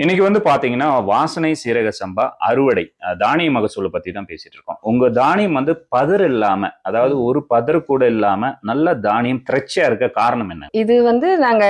இன்னைக்கு வந்து பாத்தீங்கன்னா வாசனை சீரக சம்பா அறுவடை தானிய மகசூலை பத்தி தான் பேசிட்டு இருக்கோம். உங்க தானியம் வந்து பதர் இல்லாம அதாவது ஒரு பதர் கூட இல்லாம நல்ல தானியம் திரட்சியா இருக்க காரணம் என்ன? இது வந்து நாங்க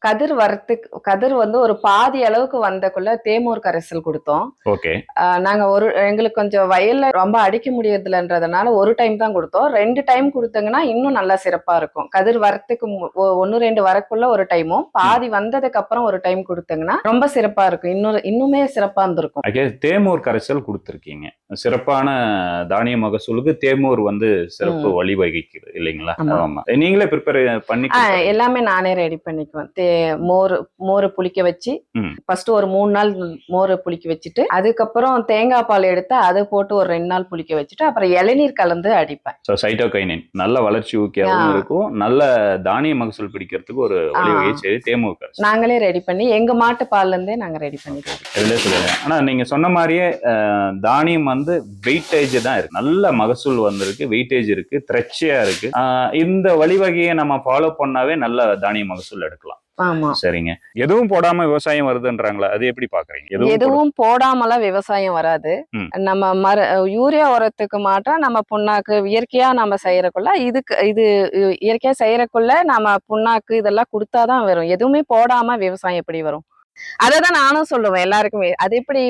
கதிர் வரத்துக்கு கதிர் வந்து ஒரு பாதி அளவுக்கு வந்தக்குள்ள தேமூர் கரைசல் கொடுத்தோம். ஓகே. நாங்க ஒரு எங்களுக்கு கொஞ்சம் வயல்ல ரொம்ப அடிக்க முடியறதுலன்றதுனால ஒரு டைம் தான் கொடுத்தோம். ரெண்டு டைம் கொடுத்தீங்கன்னா இன்னும் நல்லா சிறப்பா இருக்கும். கதிர் வரத்துக்கு மு- ஒ- ஒண்ணு ரெண்டு வரக்குள்ள ஒரு டைமும் பாதி வந்ததுக்கு அப்புறம் ஒரு டைம் கொடுத்தீங்கன்னா ரொம்ப சிறப்பா இருக்கும் இன்னொரு இன்னுமே சிறப்பா இருந்திருக்கும். ஓகே தேமூர் கரைசல் கொடுத்துருக்கீங்க. சிறப்பான தானிய மகசூலுக்கு தேமூர் வந்து சிறப்பு. வழிவகிக்குது இல்லைங்களா? ஆமா. நீங்களே ப்ரிப்பேர் பண்ணி. எல்லாமே நானே ரெடி பண்ணிக்குவேன். தே மோர் மோர் புளிக்க வச்சு. ஃபர்ஸ்ட் ஒரு மூணு நாள் மோர் புளிக்க வச்சுட்டு அதுக்கப்புறம் தேங்காய் பால் எடுத்து அதை போட்டு ஒரு ரெண்டு நாள் புளிக்க வச்சுட்டு அப்புறம் இளநீர் கலந்து அடிப்பேன். ஸோ சைட்டோகைனின் நல்ல வளர்ச்சி ஊக்கியாகவும். இருக்கும். நல்ல தானிய மகசூல் பிடிக்கிறதுக்கு ஒரு வழிவகை செய்து தேமூர் நாங்களே ரெடி பண்ணி எங்க மாட்டு பால்ல இருந்தே நாங்க ரெடி பண்ணிடுவோம் இதுல சொல்லுங்க. ஆனா நீங்க சொன்ன மாதிரியே தானியம் வந்து வெயிட்டேஜ் தான் இருக்கு. நல்ல மகசூல் வந்திருக்கு. வெயிட்டேஜ் இருக்கு. திரட்சியா இருக்கு. அஹ், இந்த வழிவகையை நம்ம ஃபாலோ பண்ணாவே நல்ல தானிய மகசூல் எடுக்கலாம். ஆமா. சரிங்க. எதுவும் போடாம விவசாயம் வருதுன்றாங்களா? அது எப்படி பாக்குறீங்க? எதுவும் போட- எதுவும் போடாமலாம் விவசாயம் வராது. நம்ம மர யூரியா உரத்துக்கு மாட்டா நம்ம புண்ணாக்கு இயற்கையா நம்ம செய்யறக்குள்ள இதுக்கு இது இயற்கையா செய்யறக்குள்ள நம்ம புண்ணாக்கு இதெல்லாம் கொடுத்தாதான் வரும். எதுவுமே போடாம விவசாயம் எப்படி வரும்? அததான் நானும் சொல்லுவேன் எல்லாருக்குமே. அது எப்படி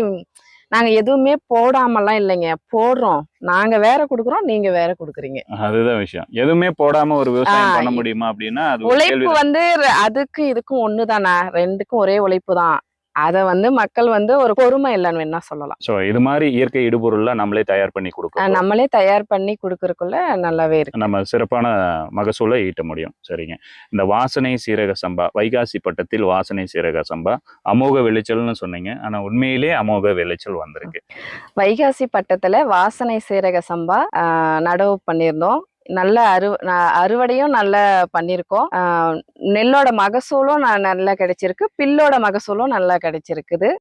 நாங்க எதுவுமே போடாமலாம் இல்லைங்க. போடுறோம். நாங்க வேற குடுக்குறோம் நீங்க வேற குடுக்குறீங்க. அதுதான் விஷயம். எதுவுமே போடாம ஒரு விவசாயம் பண்ண முடியுமா அப்படின்னா அது உழைப்பு வந்து அதுக்கும் இதுக்கும் ஒண்ணுதானே ரெண்டுக்கும் ஒரே உழைப்பு தான் அத வந்து மக்கள் வந்து ஒரு பொறுமை இல்லைன்னு வேணா சொல்லலாம். ஸோ இது மாதிரி இயற்கை இடுபொருள்லாம் நம்மளே தயார் பண்ணி கொடுக்கணும் நம்மளே தயார் பண்ணி கொடுக்கறதுக்குள்ள நல்லாவே இருக்கு. நம்ம சிறப்பான மகசூலை ஈட்ட முடியும். சரிங்க. இந்த வாசனை சீரக சம்பா வைகாசி பட்டத்தில் வாசனை சீரக சம்பா அமோக விளைச்சல்னு சொன்னீங்க. ஆனா உண்மையிலே அமோக விளைச்சல் வந்திருக்கு. வைகாசி பட்டத்துல வாசனை சீரக சம்பா நடவு பண்ணியிருந்தோம். நல்ல அறு ந- அறுவடையும் நல்லா பண்ணியிருக்கோம் நெல்லோட மகசூலும் நல்லா கிடைச்சிருக்கு. பில்லோட மகசூலும் நல்லா கிடைச்சிருக்குது.